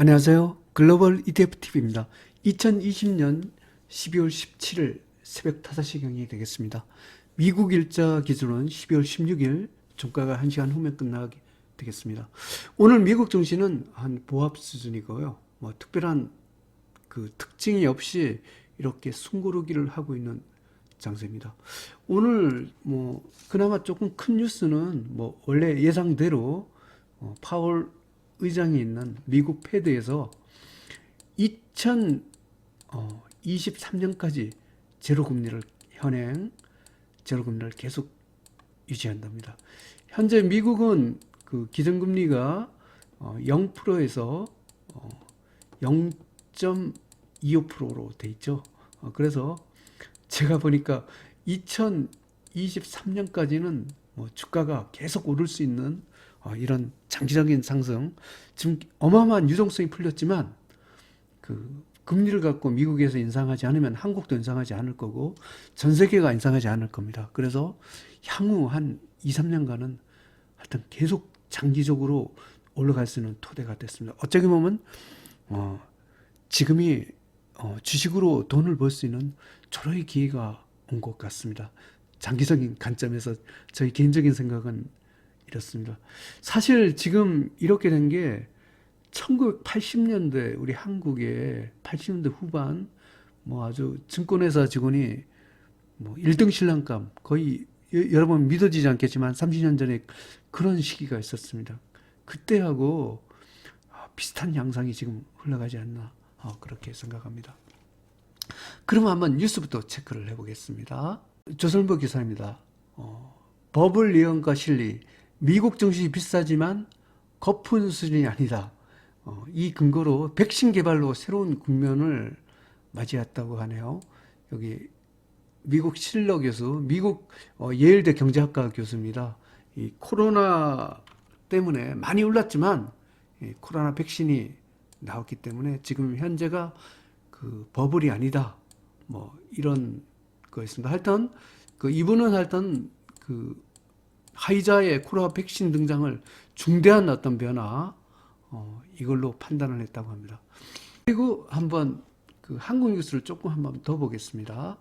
안녕하세요. 글로벌 ETF TV입니다. 2020년 12월 17일 새벽 5시경이 되겠습니다. 미국 일자 기준은 12월 16일 종가가 1시간 후면 끝나게 되겠습니다. 오늘 미국 증시는 한 보합 수준이고요. 뭐 특별한 그 특징이 없이 이렇게 숨고르기를 하고 있는 장세입니다. 오늘 뭐 그나마 조금 큰 뉴스는 뭐 원래 예상대로 어, 파월 의장이 있는 미국 패드에서 2023년까지 제로 금리를 현행 제로 금리를 계속 유지한답니다. 현재 미국은 그 기준금리가 어, 0%에서 어, 0.25%로 돼 있죠. 어, 그래서 제가 보니까 2023년까지는 뭐 주가가 계속 오를 수 있는 어, 이런 장기적인 상승 지금 어마어마한 유동성이 풀렸지만 그 금리를 갖고 미국에서 인상하지 않으면 한국도 인상하지 않을 거고 전 세계가 인상하지 않을 겁니다. 그래서 향후 한 2, 3년간은 하여튼 계속 장기적으로 올라갈 수 있는 토대가 됐습니다. 어쩌게 보면 어, 지금이 어, 주식으로 돈을 벌 수 있는 절호의 기회가 온 것 같습니다. 장기적인 관점에서 저희 개인적인 생각은 이렇습니다. 사실 지금 이렇게 된 게 1980년대 우리 한국의 80년대 후반 뭐 아주 증권회사 직원이 뭐 1등 신랑감 거의 여- 여러분 믿어지지 않겠지만 30년 전에 그런 시기가 있었습니다. 그때하고 아, 비슷한 양상이 지금 흘러가지 않나 아, 그렇게 생각합니다. 그러면 한번 뉴스부터 체크를 해보겠습니다. 조선보 기사입니다. 어, 버블 예언과 실리 미국 증시 비싸지만 거품 수준이 아니다. 어, 이 근거로 백신 개발로 새로운 국면을 맞이했다고 하네요. 여기 미국 실러 교수, 미국 어, 예일대 경제학과 교수입니다. 이 코로나 때문에 많이 올랐지만 이 코로나 백신이 나왔기 때문에 지금 현재가 그 버블이 아니다. 뭐 이런 거였습니다. 하여튼 그 이분은 하여튼 그 화이자의 코로나 백신 등장을 중대한 어떤 변화 어, 이걸로 판단을 했다고 합니다. 그리고 한번 그 한국 뉴스를 조금 한번 더 보겠습니다.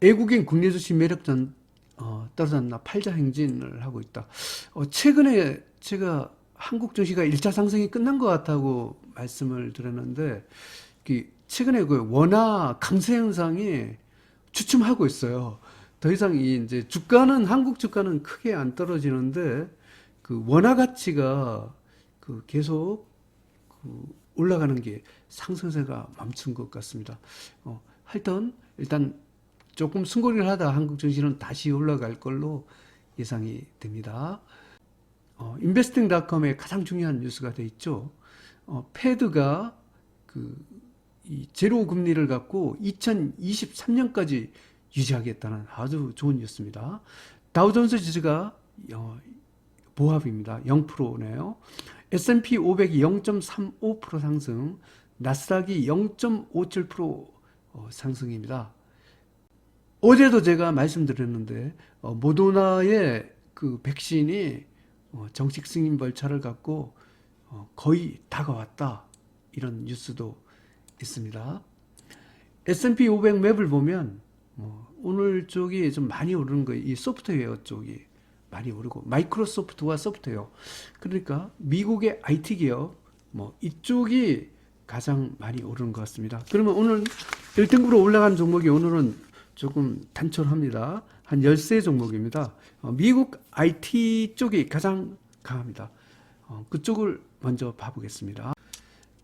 외국인 국내 주식 매력전 어, 떨어졌나 팔자 행진을 하고 있다. 어, 최근에 제가 한국 증시가 1차 상승이 끝난 것 같다고 말씀을 드렸는데 그 최근에 그 원화 강세 현상이 주춤하고 있어요. 더 이상 이 이제 주가는 한국 주가는 크게 안 떨어지는데 그 원화 가치가 그 계속 그 올라가는 게 상승세가 멈춘 것 같습니다. 어, 하여튼 일단 조금 승고리를 하다 한국 증시는 다시 올라갈 걸로 예상이 됩니다. 어, 인베스팅닷컴의 가장 중요한 뉴스가 돼 있죠. 어, 패드가 그이 제로 금리를 갖고 2023년까지 유지하겠다는 아주 좋은 뉴스입니다. 다우존스 지수가 어, 보합입니다. 0%네요. S&P 500이 0.35% 상승, 나스닥이 0.57% 어, 상승입니다. 어제도 제가 말씀드렸는데 어, 모더나의 그 백신이 어, 정식 승인 절차를 갖고 어, 거의 다가왔다 이런 뉴스도 있습니다. S&P 500 맵을 보면 뭐 오늘 쪽이 좀 많이 오르는 거예요. 이 소프트웨어 쪽이 많이 오르고 마이크로소프트와 소프트웨어 그러니까 미국의 IT 기업 뭐 이쪽이 가장 많이 오르는 것 같습니다. 그러면 오늘 1등급으로 올라간 종목이 오늘은 조금 단촐합니다. 한 13 종목입니다. 어, 미국 IT 쪽이 가장 강합니다. 어, 그쪽을 먼저 봐보겠습니다.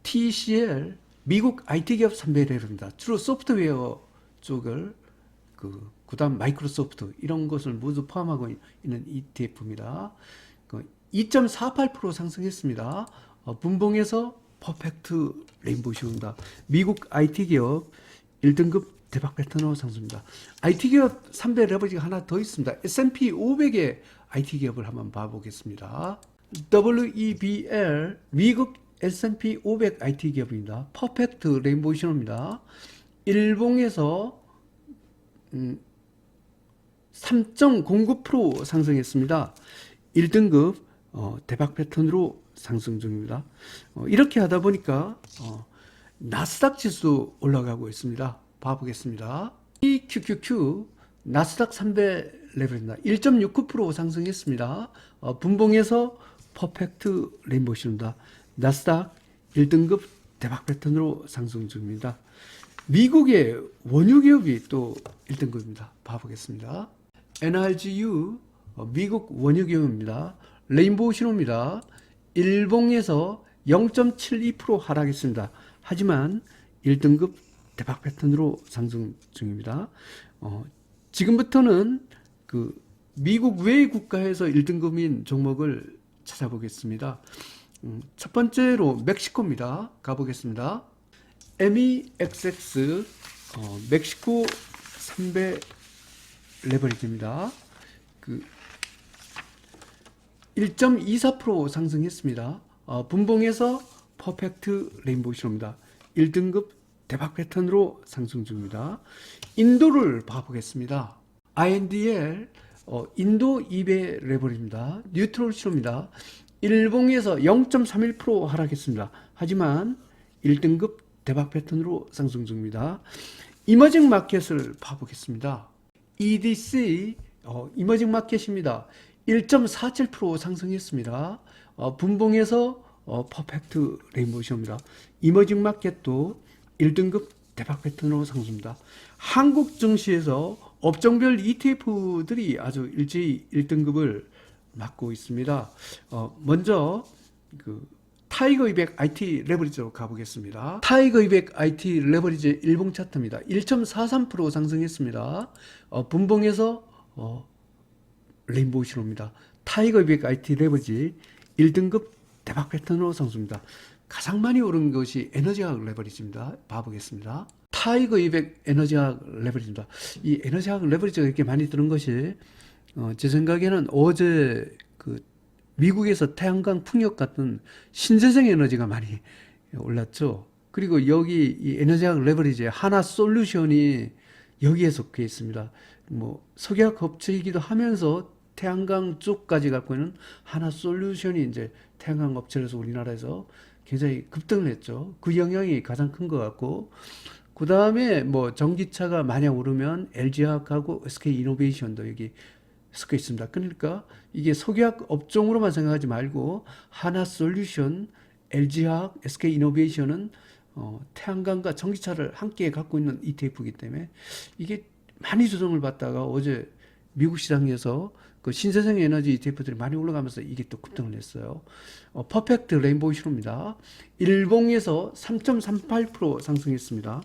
TCL 미국 IT 기업 선별회입니다. 주로 소프트웨어 쪽을 그 그다음 마이크로소프트 이런 것을 모두 포함하고 있는 ETF입니다. 그 2.48% 상승했습니다. 어, 분봉에서 퍼펙트 레인보우 슈입니다. 미국 IT 기업 1등급 대박 패턴으로 상승입니다. IT 기업 3배 레버리지가 하나 더 있습니다. S&P 500의 IT 기업을 한번 봐보겠습니다. WEBL 미국 S&P 500 IT 기업입니다. 퍼펙트 레인보우 신호입니다. 일봉에서 음, 3.09% 상승했습니다. 1등급 어, 대박 패턴으로 상승 중입니다. 어, 이렇게 하다 보니까 어, 나스닥 지수 올라가고 있습니다. 봐보겠습니다. 이 QQQ 나스닥 300 레벨입니다. 1.69% 상승했습니다. 어, 분봉에서 퍼펙트 레인보우입니다. 나스닥 1등급 대박 패턴으로 상승 중입니다. 미국의 원유 기업이 또 1등급입니다. 봐보겠습니다. NRGU 어, 미국 원유 기업입니다. 레인보우 신호입니다. 일봉에서 0.72% 하락했습니다. 하지만 1등급 대박 패턴으로 상승 중입니다. 어, 지금부터는 그 미국 외 국가에서 1등급인 종목을 찾아보겠습니다. 음, 첫 번째로 멕시코입니다. 가보겠습니다. MEXX 어, 멕시코 3배 레버리지입니다. 그 1.24% 상승했습니다. 어, 분봉에서 퍼펙트 레인보우 신호입니다. 1등급 대박 패턴으로 상승 중입니다. 인도를 봐보겠습니다. INDL 어, 인도 2배 레버리입니다. 뉴트럴 신호입니다. 일봉에서 0.31% 하락했습니다. 하지만 1등급 대박 패턴으로 상승 중입니다. 이머징 마켓을 봐보겠습니다. EDC 어, 이머징 마켓입니다. 1.47% 상승했습니다. 어, 분봉에서 어, 퍼펙트 레인보우쇼입니다. 이머징 마켓도 1등급 대박 패턴으로 상승입니다. 한국 증시에서 업종별 ETF들이 아주 일제히 1등급을 맡고 있습니다. 어, 먼저 그 타이거 200 IT 레버리지로 가보겠습니다. 타이거 200 IT 레버리지 일봉 차트입니다. 1.43% 상승했습니다. 어, 분봉에서 어, 레인보우 신호입니다. 타이거 200 IT 레버리지 1등급 대박 패턴으로 상승입니다. 가장 많이 오른 것이 에너지학 레버리지입니다. 봐보겠습니다. 타이거 200 에너지학 레버리지입니다. 이 에너지학 레버리지가 이렇게 많이 뜨는 것이 어, 제 생각에는 어제 그 미국에서 태양광 풍력 같은 신재생 에너지가 많이 올랐죠. 그리고 여기 이 에너지학 레버리지의 하나 솔루션이 여기에 속해 있습니다. 뭐 석유학 업체이기도 하면서 태양광 쪽까지 갖고 있는 하나 솔루션이 이제 태양광 업체로서 우리나라에서 굉장히 급등을 했죠. 그 영향이 가장 큰 것 같고 그 다음에 뭐 전기차가 만약 오르면 LG화학하고 SK 이노베이션도 여기 섞여 있습니다. 그러니까 이게 석유학 업종으로만 생각하지 말고 하나 솔루션, LG화학, SK 이노베이션은 어, 태양광과 전기차를 함께 갖고 있는 ETF이기 때문에 이게 많이 조정을 받다가 어제 미국 시장에서 그 신재생 에너지 ETF들이 많이 올라가면서 이게 또 급등을 했어요. 어, 퍼펙트 레인보우 신호입니다. 일봉에서 3.38% 상승했습니다.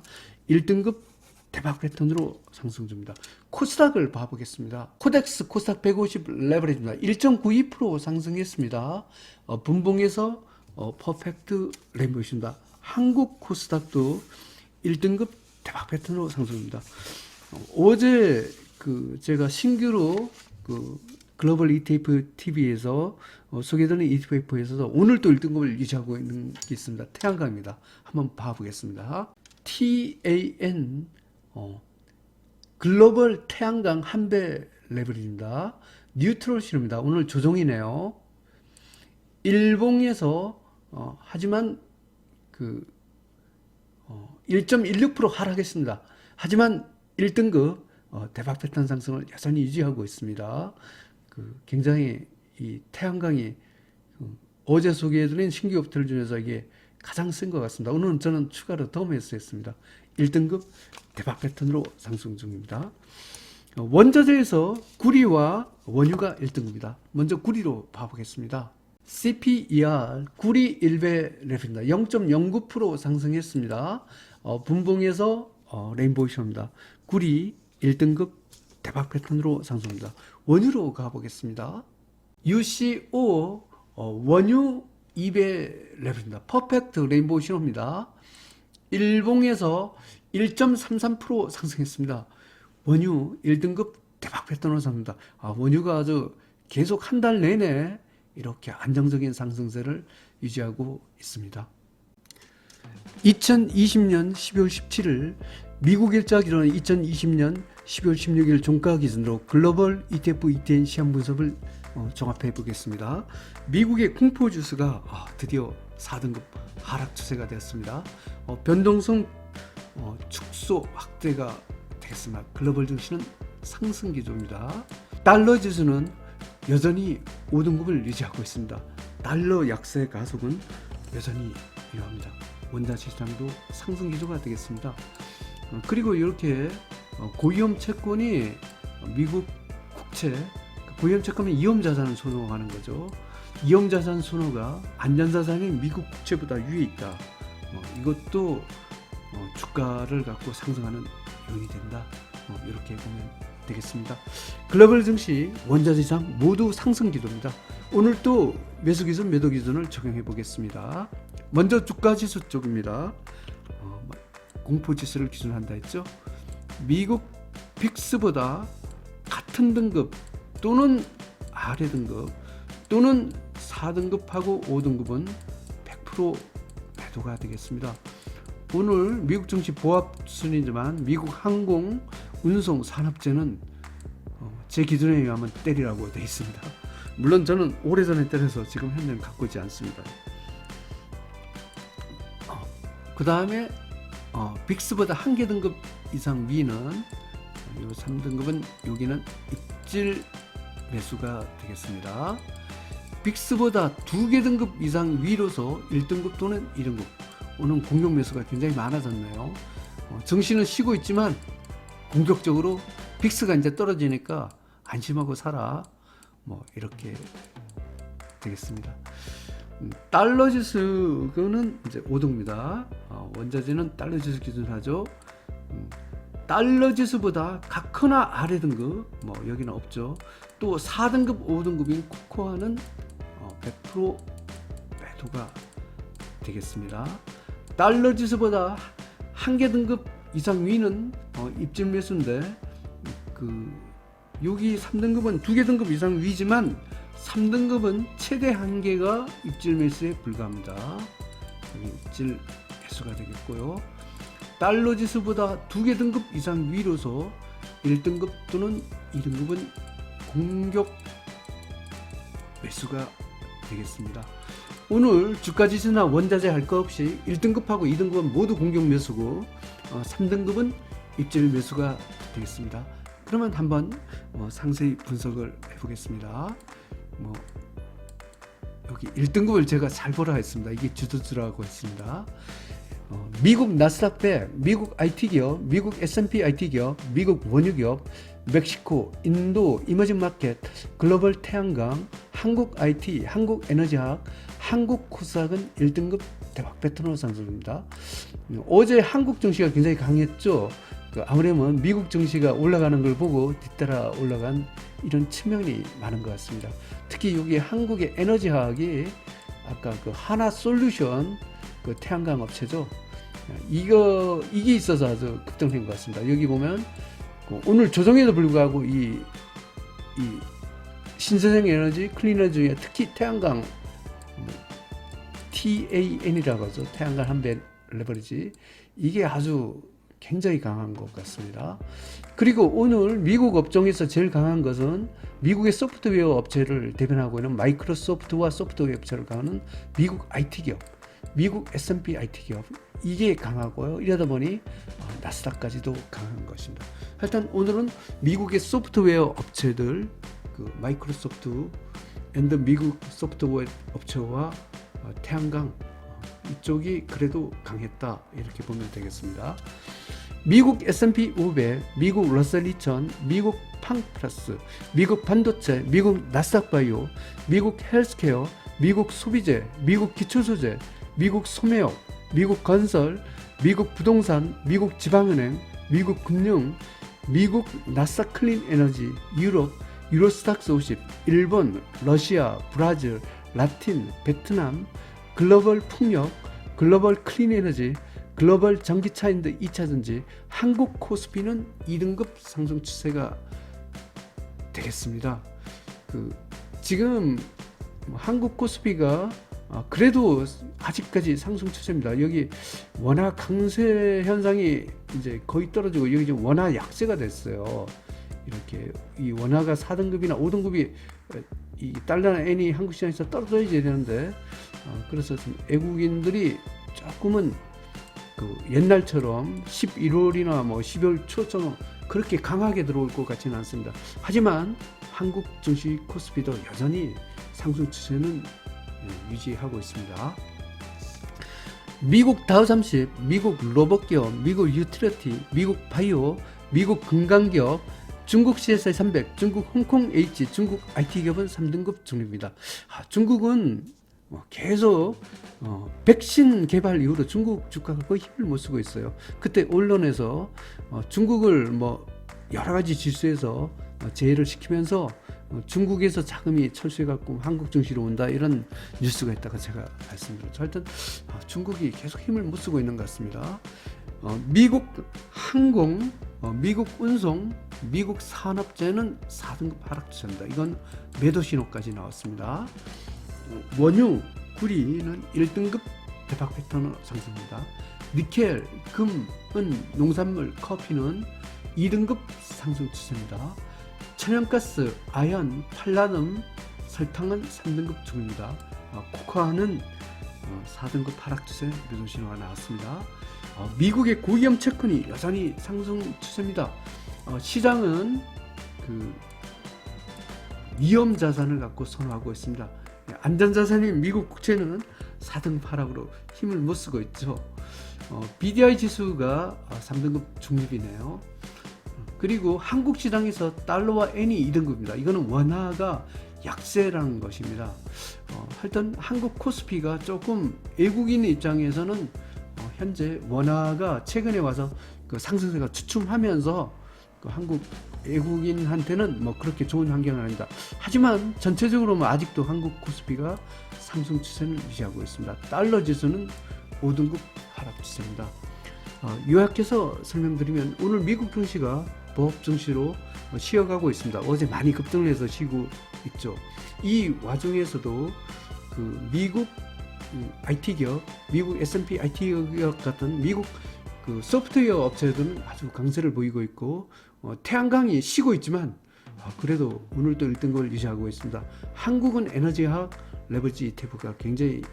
1등급 대박 패턴으로 상승 중입니다. 코스닥을 봐보겠습니다. 코덱스 코스닥 150 레버리지입니다. 1.92% 상승했습니다. 어, 분봉에서 어, 퍼펙트 레인보우입니다. 한국 코스닥도 1등급 대박 패턴으로 상승입니다. 어, 어제 그 제가 신규로 그 글로벌 ETF TV에서 어, 소개되는 ETF에서도 오늘 또 1등급을 유지하고 있는 게 있습니다. 태양광입니다. 한번 봐보겠습니다. TAN 어, 글로벌 태양광 한 배 레벨입니다. 뉴트럴 실입니다. 오늘 조정이네요. 일봉에서 어, 하지만 그 어, 1.16% 하락했습니다. 하지만 1등급 어, 대박 패턴 상승을 여전히 유지하고 있습니다. 그 굉장히 이 태양광이 그 어제 소개해드린 신규 업체들 중에서 이게 가장 센 것 같습니다. 오늘은 저는 추가로 더 매수했습니다. 1등급 대박 패턴으로 상승 중입니다. 어, 원자재에서 구리와 원유가 1등입니다. 먼저 구리로 봐보겠습니다. CPER 구리 1배 레프입니다. 0.09% 상승했습니다. 어, 분봉에서 어, 레인보우 쇼입니다. 구리 1등급 대박 패턴으로 상승합니다. 원유로 가보겠습니다. UCO 어, 원유 2배 레벨입니다. 퍼펙트 레인보우 신호입니다. 일봉에서 1.33% 상승했습니다. 원유 1등급 대박 패턴으로 상승합니다. 아, 원유가 아주 계속 한 달 내내 이렇게 안정적인 상승세를 유지하고 있습니다. 2020년 12월 17일 미국 일자 기로는 2020년 12월 16일 종가 기준으로 글로벌 ETF ETN 시황 분석을 어, 종합해 보겠습니다. 미국의 공포 지수가 아, 드디어 4등급 하락 추세가 되었습니다. 어, 변동성 어, 축소 확대가 되겠습니다. 글로벌 증시는 상승 기조입니다. 달러 지수는 여전히 5등급을 유지하고 있습니다. 달러 약세 가속은 여전히 유효합니다. 원자 시장도 상승 기조가 되겠습니다. 어, 그리고 이렇게 어, 고위험 채권이 미국 국채 고위험 채권은 위험 자산을 선호하는 거죠. 위험 자산 선호가 안전 자산이 미국 국채보다 위에 있다. 어, 이것도 어, 주가를 갖고 상승하는 요인이 된다. 어, 이렇게 보면 되겠습니다. 글로벌 증시 원자 지상 모두 상승 기조입니다. 오늘 또 매수 기준, 매도 기준을 적용해 보겠습니다. 먼저 주가 지수 쪽입니다. 어, 공포 지수를 기준한다 했죠. 미국 빅스보다 같은 등급 또는 아래 등급 또는 4등급하고 5등급은 100% 매도가 되겠습니다. 오늘 미국 증시 보합 순이지만 미국 항공 운송 산업재는 어, 제 기준에 의하면 때리라고 되어 있습니다. 물론 저는 오래전에 때려서 지금 현재는 갖고 있지 않습니다. 그 다음에 어, 빅스보다 한 개 등급 이상 위는 이 3등급은 여기는 입질 매수가 되겠습니다. 빅스보다 두 개 등급 이상 위로서 1등급 또는 2등급 오는 공격 매수가 굉장히 많아졌네요. 어, 정신은 쉬고 있지만 공격적으로 빅스가 이제 떨어지니까 안심하고 살아 뭐 이렇게 되겠습니다. 음, 달러 지수 그거는 이제 5등입니다. 어, 원자재는 달러 지수 기준 하죠. 음, 달러 지수보다 각하나 아래 등급 뭐 여기는 없죠. 또 4등급, 5등급인 코코아는 어, 100% 매도가 되겠습니다. 달러 지수보다 한 개 등급 이상 위는 어, 입질 매수인데 그 여기 3등급은 두 개 등급 이상 위지만 3등급은 최대 한 개가 입질 매수에 불과합니다. 여기 입질 매수가 되겠고요. 달러 지수보다 두 개 등급 이상 위로서 1등급 또는 2등급은 공격 매수가 되겠습니다. 오늘 주가 지수나 원자재 할거 없이 1등급하고 2등급은 모두 공격 매수고 어, 3등급은 입질 매수가 되겠습니다. 그러면 한번 어, 상세히 분석을 해보겠습니다. 뭐 여기 1등급을 제가 잘 보라 했습니다. 이게 주도주라고 했습니다. 어, 미국 나스닥 100, 미국 IT 기업, 미국 S&P IT 기업, 미국 원유 기업, 멕시코, 인도 이머징 마켓, 글로벌 태양광, 한국 IT, 한국 에너지학, 한국 코스닥은 1등급 대박 패턴으로 상승입니다. 음, 어제 한국 증시가 굉장히 강했죠. 그 아무래면 미국 증시가 올라가는 걸 보고 뒤따라 올라간 이런 측면이 많은 것 같습니다. 특히 여기 한국의 에너지학이 아까 그 하나 솔루션 그 태양광 업체죠. 이거 이게 있어서 아주 급등된 것 같습니다. 여기 보면 그 오늘 조정에도 불구하고 이, 이 신재생 에너지 클리너 중에 특히 태양광 뭐 TAN이라고 하죠. 태양광 한배 레버리지 이게 아주 굉장히 강한 것 같습니다. 그리고 오늘 미국 업종에서 제일 강한 것은 미국의 소프트웨어 업체를 대변하고 있는 마이크로소프트와 소프트웨어 업체를 가는 미국 IT 기업, 미국 S&P IT 기업 이게 강하고요. 이러다 보니 어, 나스닥까지도 강한 것입니다. 하여튼 오늘은 미국의 소프트웨어 업체들 그 마이크로소프트 앤드 미국 소프트웨어 업체와 어, 태양광 어, 이쪽이 그래도 강했다 이렇게 보면 되겠습니다. 미국 S&P 500, 미국 러셀 2000, 미국 팡플러스, 미국 반도체, 미국 나스닥바이오, 미국 헬스케어, 미국 소비재, 미국 기초소재, 미국 소매업, 미국 건설, 미국 부동산, 미국 지방은행, 미국 금융, 미국 나스닥 클린 에너지, 유럽, 유로스탁스 50, 일본, 러시아, 브라질, 라틴, 베트남, 글로벌 풍력, 글로벌 클린 에너지, 글로벌 전기차 인드 2차전지, 한국 코스피는 2등급 상승 추세가 되겠습니다. 그 지금 뭐 한국 코스피가 어, 그래도 아직까지 상승 추세입니다. 여기 원화 강세 현상이 이제 거의 떨어지고 여기 지금 원화 약세가 됐어요. 이렇게 이 원화가 4등급이나 5등급이 이 달러나 엔이 한국 시장에서 떨어져야 되는데 어, 그래서 좀 외국인들이 조금은 그 옛날처럼 11월이나 뭐 12월 초처럼 그렇게 강하게 들어올 것 같지는 않습니다. 하지만 한국 증시 코스피도 여전히 상승 추세는 예, 유지하고 있습니다. 미국 다우30, 미국 로봇기업, 미국 유틸리티, 미국 바이오, 미국 금강기업, 중국 CSI 300, 중국 홍콩 H, 중국 IT 기업은 3등급 중립니다. 아, 중국은 뭐 계속 어, 백신 개발 이후로 중국 주가가 거의 힘을 못 쓰고 있어요. 그때 언론에서 어, 중국을 뭐 여러 가지 지수에서 어, 제외를 시키면서 어, 중국에서 자금이 철수해갖고 한국 증시로 온다 이런 뉴스가 있다가 제가 말씀드렸죠. 하여튼 어, 중국이 계속 힘을 못 쓰고 있는 것 같습니다. 어, 미국 항공, 어, 미국 운송, 미국 산업재는 4등급 하락 추세입니다. 이건 매도 신호까지 나왔습니다. 어, 원유, 구리는 1등급 대박 패턴으로 상승합니다. 니켈, 금, 은, 농산물, 커피는 2등급 상승 추세입니다. 천연가스, 아연, 팔라듐, 설탕은 3등급 중입니다. 어, 코코아는 어, 4등급 하락 추세 매도 신호가 나왔습니다. 어, 미국의 고위험 채권이 여전히 상승 추세입니다. 어, 시장은 그 위험 자산을 갖고 선호하고 있습니다. 안전 자산인 미국 국채는 4등 하락으로 힘을 못 쓰고 있죠. 어, BDI 지수가 3등급 중립이네요. 어, 그리고 한국 시장에서 달러와 엔이 2등급입니다. 이거는 원화가 약세라는 것입니다. 어, 하여튼 한국 코스피가 조금 외국인 입장에서는 어, 현재 원화가 최근에 와서 그 상승세가 주춤하면서 그 한국 외국인한테는 뭐 그렇게 좋은 환경은 아니다. 하지만 전체적으로 뭐 아직도 한국 코스피가 상승 추세를 유지하고 있습니다. 달러 지수는 5등급 하락 추세입니다. 어, 요약해서 설명드리면 오늘 미국 증시가 보합 증시로 어, 쉬어가고 있습니다. 어제 많이 급등을 해서 쉬고 있죠. 이 와중에서도 그 미국 음, IT 기업, 미국 S&P IT 기업 같은 미국 그 소프트웨어 업체들은 아주 강세를 보이고 있고 어, 태양광이 쉬고 있지만 어, 그래도 오늘도 1등급을 유지하고 있습니다. 한국은 에너지학 레버지 ETF가 굉장히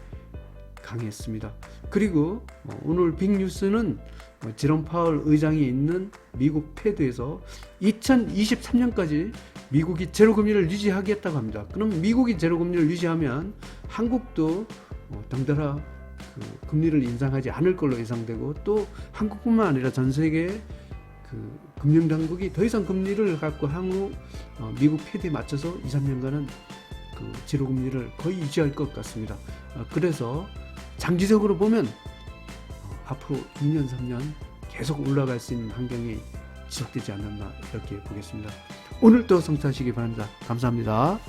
강했습니다. 그리고 어, 오늘 빅뉴스는 어, 제롬 파월 의장이 있는 미국 패드에서 2023년까지 미국이 제로 금리를 유지하겠다고 합니다. 그럼 미국이 제로 금리를 유지하면 한국도 어, 덩달아 그 금리를 인상하지 않을 걸로 예상되고 또 한국뿐만 아니라 전 세계 그 금융 당국이 더 이상 금리를 갖고 향후 어, 미국 패드에 맞춰서 2, 3년간은 그 제로 금리를 거의 유지할 것 같습니다. 어, 그래서 장기적으로 보면 어, 앞으로 2년, 3년 계속 올라갈 수 있는 환경이 지속되지 않았나 이렇게 보겠습니다. 오늘도 성사하시기 바랍니다. 감사합니다.